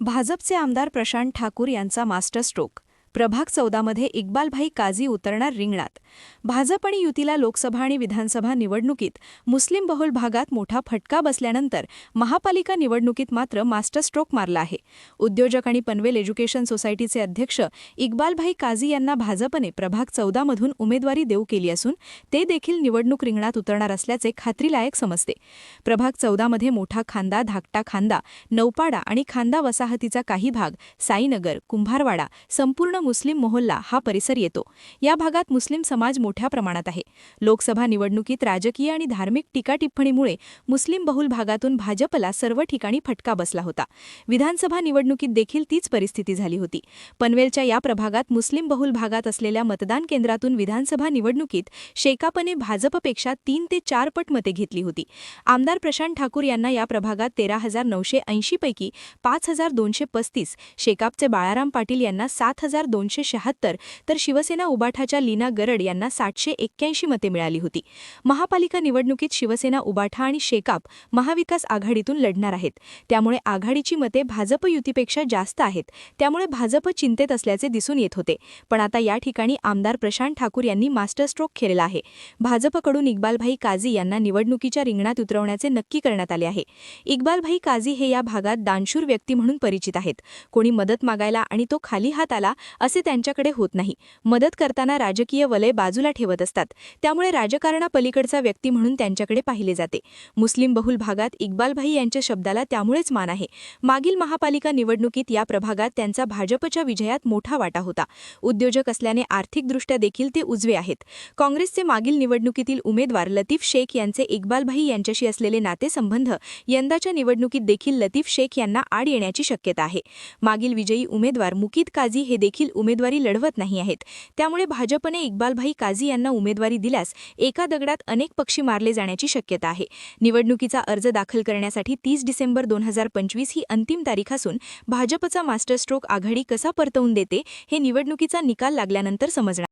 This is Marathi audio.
भाजपचे आमदार प्रशांत ठाकूर यांचा मास्टर स्ट्रोक प्रभाग चौदामध्ये इक्बालभाई काझी उतरणार रिंगणात. भाजप आणि युतीला लोकसभा आणि विधानसभा निवडणुकीत मुस्लिम बहुल भागात मोठा फटका बसल्यानंतर महापालिका निवडणुकीत मात्र मास्टर स्ट्रोक मारला आहे. उद्योजक आणि पनवेल एज्युकेशन सोसायटीचे अध्यक्ष इक्बालभाई काझी यांना भाजपने प्रभाग चौदामधून उमेदवारी देऊ केली असून ते देखील निवडणूक रिंगणात उतरणार असल्याचे खात्रीलायक समजते. प्रभाग चौदामध्ये मोठा खांदा धाकटा खांदा नौपाडा आणि खांदा वसाहतीचा काही भाग साईनगर कुंभारवाडा संपूर्ण मुस्लिम मोहल्ला हा परिसर येतो. या भागात मुस्लिम समाज मोठ्या प्रमाणात आहे. लोकसभा निवडणुकीत राजकीय आणि धार्मिक टीकाटिप्पणीमुळे मुस्लिम बहुल भागातून भाजपला सर्व ठिकाणी फटका बसला होता. विधानसभा निवडणुकीत देखील तीच परिस्थिती झाली होती. पनवेलच्या या प्रभागात मुस्लिम बहुल भागात असलेल्या मतदान केंद्रातून विधानसभा निवडणुकीत शेकापने भाजपपेक्षा तीन ते चार पट मते घेतली होती. आमदार प्रशांत ठाकूर यांना या प्रभागात तेरा हजार नऊशे ऐंशी पैकी पाच हजार दोनशे पस्तीस शेकापचे बाळाराम पाटील यांना सात हजार दोनशे शहात्तर तर शिवसेना उबाठाच्या लीना गरड यांना सातशे एक्क्याऐंशी मते मिळाली होती. महापालिका निवडणुकीत शिवसेना उबाठा आणि शेकाप महाविकास आघाडीतून लढणार आहेत. त्यामुळे आघाडीची मते भाजप युतीपेक्षा जास्त आहेत. त्यामुळे भाजप चिंतेत असल्याचे दिसून येत होते. पण आता या ठिकाणी आमदार प्रशांत ठाकूर यांनी मास्टर स्ट्रोक खेळला आहे. भाजपकडून इक्बालभाई काझी यांना निवडणुकीच्या रिंगणात उतरवण्याचे नक्की करण्यात आले आहे. इक्बालभाई काझी हे या भागात दानशूर व्यक्ती म्हणून परिचित आहेत. कोणी मदत मागायला आणि तो खाली हात आला असे त्यांच्याकडे होत नाही. मदत करताना राजकीय वलय बाजूला ठेवत असतात. त्यामुळे राजकारणापलीकडचा व्यक्ती म्हणून त्यांच्याकडे पाहिले जाते. मुस्लिम बहुल भागात इक्बालभाई यांच्या शब्दाला त्यामुळेच मान आहे. मागील महापालिका निवडणुकीत या प्रभागात त्यांचा भाजपच्या विजयात मोठा वाटा होता. उद्योजक असल्याने आर्थिकदृष्ट्या देखील ते उजवे आहेत. काँग्रेसचे मागील निवडणुकीतील उमेदवार लतीफ शेख यांचे इक्बालभाई यांच्याशी असलेले नातेसंबंध यंदाच्या निवडणुकीत देखील लतीफ शेख यांना आड येण्याची शक्यता आहे. मागील विजयी उमेदवार मुकीद काझी हे देखील देखील उमेदवारी लढवत नाही आहेत. त्यामुळे भाजपने इक्बालभाई काझी यांना उमेदवारी दिल्यास एका दगडात अनेक पक्षी मारले जाण्याची शक्यता आहे. निवडणुकीचा अर्ज दाखल करण्यासाठी तीस डिसेंबर दोन हजार पंचवीस ही अंतिम तारीख असून भाजपचा मास्टर स्ट्रोक आघाडी कसा परतवून देते हे निवडणुकीचा निकाल लागल्यानंतर समजणार